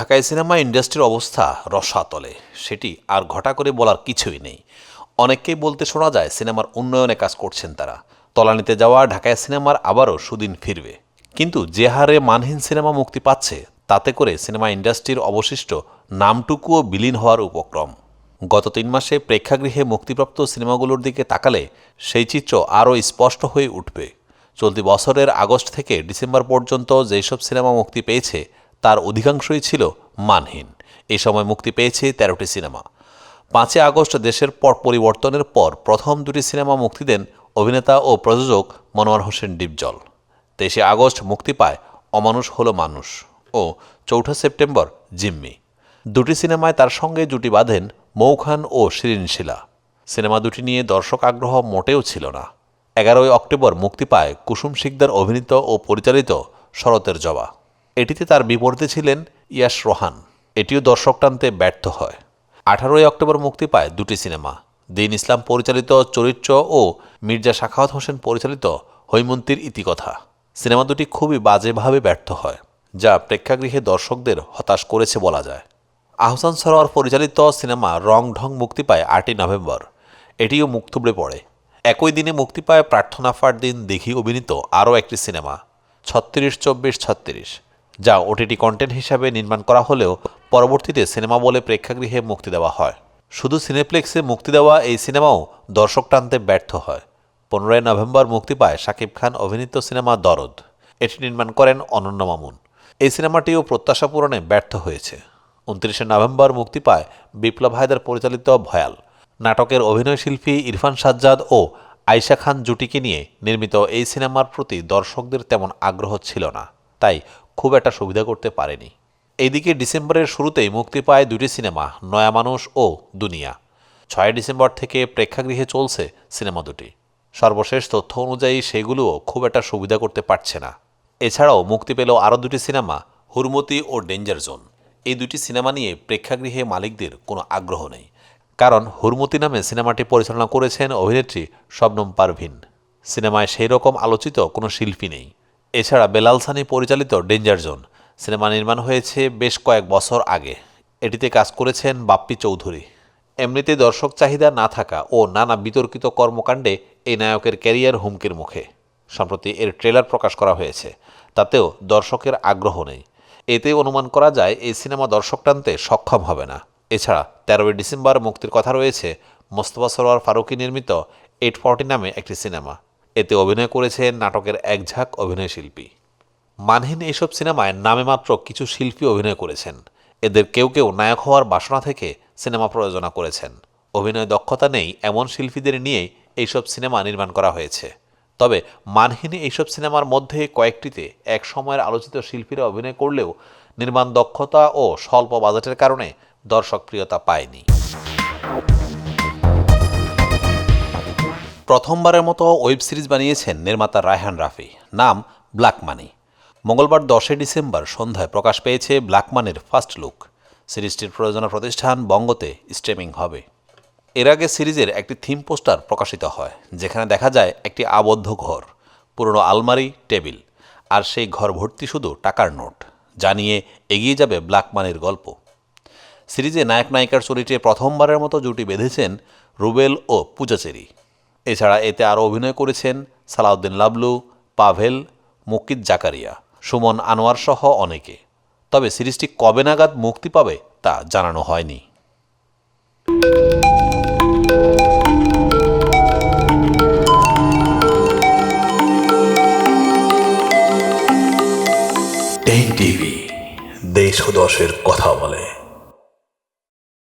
ঢাকায় সিনেমা ইন্ডাস্ট্রির অবস্থা রসাতলে। সেটি আর ঘটা করে বলার কিছুই নেই। অনেককেই বলতে শোনা যায়, সিনেমার উন্নয়নে কাজ করছেন তারা। তলানিতে যাওয়া ঢাকায় সিনেমার আবারও সুদিন ফিরবে। কিন্তু যে হারে মানহীন সিনেমা মুক্তি পাচ্ছে, তাতে করে সিনেমা ইন্ডাস্ট্রির অবশিষ্ট নামটুকুও বিলীন হওয়ার উপক্রম। গত তিন মাসে প্রেক্ষাগৃহে মুক্তিপ্রাপ্ত সিনেমাগুলোর দিকে তাকালে সেই চিত্র আরও স্পষ্ট হয়ে উঠবে। চলতি বছরের আগস্ট থেকে ডিসেম্বর পর্যন্ত যেসব সিনেমা মুক্তি পেয়েছে তার অধিকাংশই ছিল মানহীন। এই সময় মুক্তি পেয়েছে তেরোটি সিনেমা। পাঁচই আগস্ট দেশের পট পরিবর্তনের পর প্রথম দুটি সিনেমা মুক্তি দেন অভিনেতা ও প্রযোজক মনোয়ার হোসেন ডিপজল। তেইশে আগস্ট মুক্তি পায় অমানুষ হলো মানুষ ও চৌঠা সেপ্টেম্বর জিম্মি। দুটি সিনেমায় তার সঙ্গে জুটি বাঁধেন মৌখান ও শিরিন শিলা। সিনেমা দুটি নিয়ে দর্শক আগ্রহ মোটেও ছিল না। এগারোই অক্টোবর মুক্তি পায় কুসুম শিকদার অভিনীত ও পরিচালিত শরতের জবা। এটিতে তার বিপরীতে ছিলেন ইয়াশ রোহান। এটিও দর্শক টানতে ব্যর্থ হয়। আঠারোই অক্টোবর মুক্তি পায় দুটি সিনেমা, দিন ইসলাম পরিচালিত চরিত্র ও মির্জা শাখাওয়াত হোসেন পরিচালিত হৈমন্তীর ইতিকথা। সিনেমা দুটি খুবই বাজেভাবে ব্যর্থ হয়, যা প্রেক্ষাগৃহে দর্শকদের হতাশ করেছে বলা যায়। আহসান সরোয়ার পরিচালিত সিনেমা রং ঢং মুক্তি পায় আটই নভেম্বর। এটিও মুখ থুবড়ে পড়ে। একই দিনে মুক্তি পায় প্রার্থনা ফার দিন দেখি অভিনীত আরও একটি সিনেমা, ছত্রিশ চব্বিশ ছত্রিশ। যা ওটিটি কন্টেন্ট হিসাবে নির্মাণ করা হলেও পরবর্তীতে সিনেমা বলে প্রেক্ষাগৃহে মুক্তি দেওয়া হয়। শুধু সিনেপ্লেক্সে মুক্তি দেওয়া এই সিনেমাও দর্শক টানতে ব্যর্থ হয়। পনেরোই নভেম্বর মুক্তি পায় শাকিব খান অভিনীত সিনেমা দরদ। এটি নির্মাণ করেন অনন্য মামুন। এই সিনেমাটিও প্রত্যাশা পূরণে ব্যর্থ হয়েছে। উনত্রিশে নভেম্বর মুক্তি পায় বিপ্লব হায়দার পরিচালিত ভয়াল। নাটকের অভিনয়শিল্পী ইরফান সাজ্জাদ ও আয়শা খান জুটিকে নিয়ে নির্মিত এই সিনেমার প্রতি দর্শকদের তেমন আগ্রহ ছিল না। তাই খুব একটা সুবিধা করতে পারেনি। এইদিকে ডিসেম্বরের শুরুতেই মুক্তি পায় দুটি সিনেমা, নয়া মানুষ ও দুনিয়া। ছয় ডিসেম্বর থেকে প্রেক্ষাগৃহে চলছে সিনেমা দুটি। সর্বশেষ তথ্য অনুযায়ী সেগুলোও খুব একটা সুবিধা করতে পারছে না। এছাড়াও মুক্তি পেল আরও দুটি সিনেমা, হুরমতি ও ডেঞ্জার জোন। এই দুটি সিনেমা নিয়ে প্রেক্ষাগৃহে মালিকদের কোনো আগ্রহ নেই। কারণ হুরমতি নামে সিনেমাটি পরিচালনা করেছেন অভিনেত্রী শবনম পারভিন। সিনেমায় সেই রকম আলোচিত কোনো শিল্পী নেই। এছাড়া বেলাল সানি পরিচালিত ডেঞ্জার জোন সিনেমা নির্মাণ হয়েছে বেশ কয়েক বছর আগে। এটিতে কাজ করেছেন বাপ্পি চৌধুরী। এমনিতে দর্শক চাহিদা না থাকা ও নানা বিতর্কিত কর্মকাণ্ডে এই নায়কের ক্যারিয়ার হুমকির মুখে। সম্প্রতি এর ট্রেলার প্রকাশ করা হয়েছে, তাতেও দর্শকের আগ্রহ নেই। এতে অনুমান করা যায়, এই সিনেমা দর্শক টানতে সক্ষম হবে না। এছাড়া তেরোই ডিসেম্বর মুক্তির কথা রয়েছে মোস্তফা সরোয়ার ফারুকি নির্মিত এইট ফর্টি নামে একটি সিনেমা। এতে অভিনয় করেছেন নাটকের একঝাঁক অভিনয়শিল্পী মানহীন এইসব সিনেমায় নামে মাত্র কিছু শিল্পী অভিনয় করেছেন। এদের কেউ কেউ নায়ক হওয়ার বাসনা থেকে সিনেমা প্রযোজনা করেছেন। অভিনয় দক্ষতা নেই এমন শিল্পীদের নিয়েই এইসব সিনেমা নির্মাণ করা হয়েছে। তবে মানহীন এইসব সিনেমার মধ্যে কয়েকটিতে এক সময়ের আলোচিত শিল্পীরা অভিনয় করলেও নির্মাণ দক্ষতা ও স্বল্প বাজেটের কারণে দর্শকপ্রিয়তা পায়নি। প্রথমবারের মতো ওয়েব সিরিজ বানিয়েছেন নির্মাতা রায়হান রাফি। নাম ব্ল্যাক মানি। মঙ্গলবার দশই ডিসেম্বর সন্ধ্যায় প্রকাশ পেয়েছে ব্ল্যাক মানির ফার্স্ট লুক। সিরিজটির প্রযোজনা প্রতিষ্ঠান বঙ্গতে স্ট্রিমিং হবে। এর আগে সিরিজের একটি থিম পোস্টার প্রকাশিত হয়, যেখানে দেখা যায় একটি আবদ্ধ ঘর, পুরনো আলমারি, টেবিল, আর সেই ঘর ভর্তি শুধু টাকার নোট, যা নিয়ে এগিয়ে যাবে ব্ল্যাক মানির গল্প। সিরিজে নায়ক নায়িকার চরিত্রে প্রথমবারের মতো জুটি বেঁধেছেন রুবেল ও পূজাচেরি এছাড়া এতে আরও অভিনয় করেছেন সালাউদ্দিন লাবলু, পাভেল, মুকিত জাকারিয়া, সুমন আনোয়ার সহ অনেকে। তবে সিরিজটি কবে নাগাদ মুক্তি পাবে তা জানানো হয়নি। দেশ দশের কথা বলে।